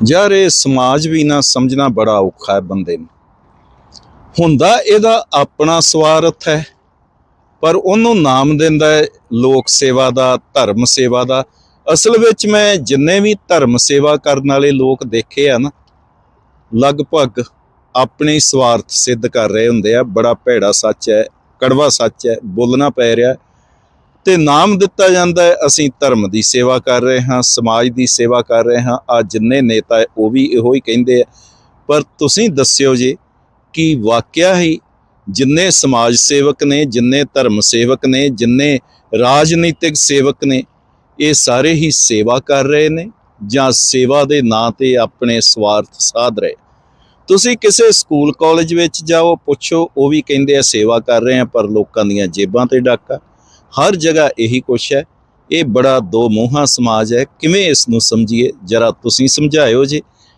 ਯਾਰ ਇਹ ਸਮਾਜ ਵੀ ਨਾ ਸਮਝਣਾ ਬੜਾ ਔਖਾ ਹੈ ਬੰਦੇ ਨੂੰ। ਹੁੰਦਾ ਇਹਦਾ ਆਪਣਾ ਸਵਾਰਥ ਹੈ, ਪਰ ਉਹਨੂੰ ਨਾਮ ਦਿੰਦਾ ਹੈ ਲੋਕ ਸੇਵਾ ਦਾ, ਧਰਮ ਸੇਵਾ ਦਾ। ਅਸਲ ਵਿੱਚ ਮੈਂ ਜਿੰਨੇ ਵੀ ਧਰਮ ਸੇਵਾ ਕਰਨ ਵਾਲੇ ਲੋਕ ਦੇਖੇ ਆ ਨਾ, ਲਗਭਗ ਆਪਣੇ ਸਵਾਰਥ ਸਿੱਧ ਕਰ ਰਹੇ ਹੁੰਦੇ ਆ। ਬੜਾ ਭੈੜਾ ਸੱਚ ਹੈ, ਕੜਵਾ ਸੱਚ ਹੈ, ਬੋਲਣਾ ਪੈ ਰਿਹਾ। ਤੇ ਨਾਮ ਦਿੱਤਾ ਜਾਂਦਾ ਹੈ, ਅਸੀਂ ਧਰਮ ਦੀ ਸੇਵਾ ਕਰ ਰਹੇ ਹਾਂ, ਸਮਾਜ ਦੀ ਸੇਵਾ ਕਰ ਰਹੇ ਹਾਂ। ਆ ਜਿੰਨੇ ਨੇਤਾ ਹੈ, ਉਹ ਵੀ ਇਹੋ ਹੀ ਕਹਿੰਦੇ ਆ। ਪਰ ਤੁਸੀਂ ਦੱਸਿਓ ਜੀ ਕਿ ਵਾਕਿਆ ਹੀ ਜਿੰਨੇ ਸਮਾਜ ਸੇਵਕ ਨੇ, ਜਿੰਨੇ ਧਰਮ ਸੇਵਕ ਨੇ, ਜਿੰਨੇ ਰਾਜਨੀਤਿਕ ਸੇਵਕ ਨੇ, ਇਹ ਸਾਰੇ ਹੀ ਸੇਵਾ ਕਰ ਰਹੇ ਨੇ ਜਾਂ ਸੇਵਾ ਦੇ ਨਾਂ ਤੇ ਆਪਣੇ ਸਵਾਰਥ ਸਾਧ ਰਹੇ। ਤੁਸੀਂ ਕਿਸੇ ਸਕੂਲ, ਕਾਲਜ ਵਿੱਚ ਜਾਓ, ਪੁੱਛੋ, ਉਹ ਵੀ ਕਹਿੰਦੇ ਆ ਸੇਵਾ ਕਰ ਰਹੇ ਆ, ਪਰ ਲੋਕਾਂ ਦੀਆਂ ਜੇਬਾਂ ਤੇ ਡਾਕਾ। ਹਰ ਜਗ੍ਹਾ ਇਹੀ ਕੁਛ ਹੈ। ਇਹ ਬੜਾ ਦੋ ਮੂੰਹਾਂ ਸਮਾਜ ਹੈ। ਕਿਵੇਂ ਇਸ ਨੂੰ ਸਮਝੀਏ? ਜਰਾ ਤੁਸੀਂ ਸਮਝਾਇਓ ਜੀ।